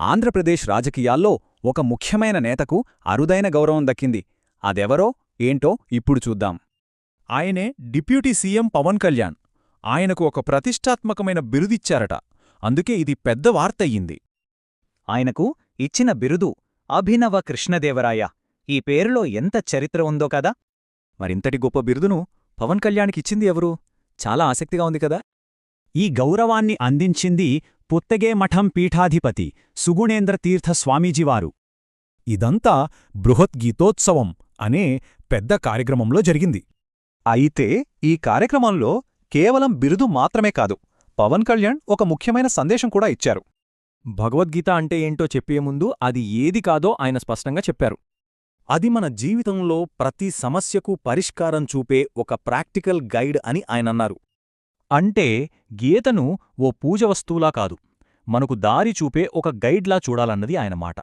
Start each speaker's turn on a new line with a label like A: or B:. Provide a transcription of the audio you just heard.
A: ఆంధ్రప్రదేశ్ రాజకీయాల్లో ఒక ముఖ్యమైన నేతకు అరుదైన గౌరవం దక్కింది. అదెవరో ఏంటో ఇప్పుడు చూద్దాం.
B: ఆయనే డిప్యూటీ సీఎం పవన్ కళ్యాణ్. ఆయనకు ఒక ప్రతిష్టాత్మకమైన బిరుదిచ్చారట. అందుకే ఇది పెద్ద వార్తయ్యింది.
C: ఆయనకు ఇచ్చిన బిరుదు అభినవ కృష్ణదేవరాయ. ఈ పేరులో ఎంత చరిత్ర ఉందో కదా?
A: మరింతటి గొప్ప బిరుదును పవన్ కళ్యాణ్కిచ్చింది ఎవరు? చాలా ఆసక్తిగా ఉంది కదా?
D: ఈ గౌరవాన్ని అందించింది పుత్తగే మఠం పీఠాధిపతి సుగుణేంద్ర తీర్థ స్వామీజీవారు.
B: ఇదంతా బృహద్గీతోత్సవం అనే పెద్ద కార్యక్రమంలో జరిగింది.
E: అయితే ఈ కార్యక్రమంలో కేవలం బిరుదు మాత్రమే కాదు పవన్ కళ్యాణ్ ఒక ముఖ్యమైన సందేశం కూడా ఇచ్చారు.
F: భగవద్గీత అంటే ఏంటో చెప్పే ముందు అది ఏది కాదో ఆయన స్పష్టంగా చెప్పారు.
B: అది మన జీవితంలో ప్రతి సమస్యకు పరిష్కారం చూపే ఒక ప్రాక్టికల్ గైడ్ అని ఆయనన్నారు
F: అంటే గీతను ఓ పూజ వస్తువులా కాదు మనకు దారి చూపే ఒక గైడ్లా చూడాలన్నది ఆయన మాట.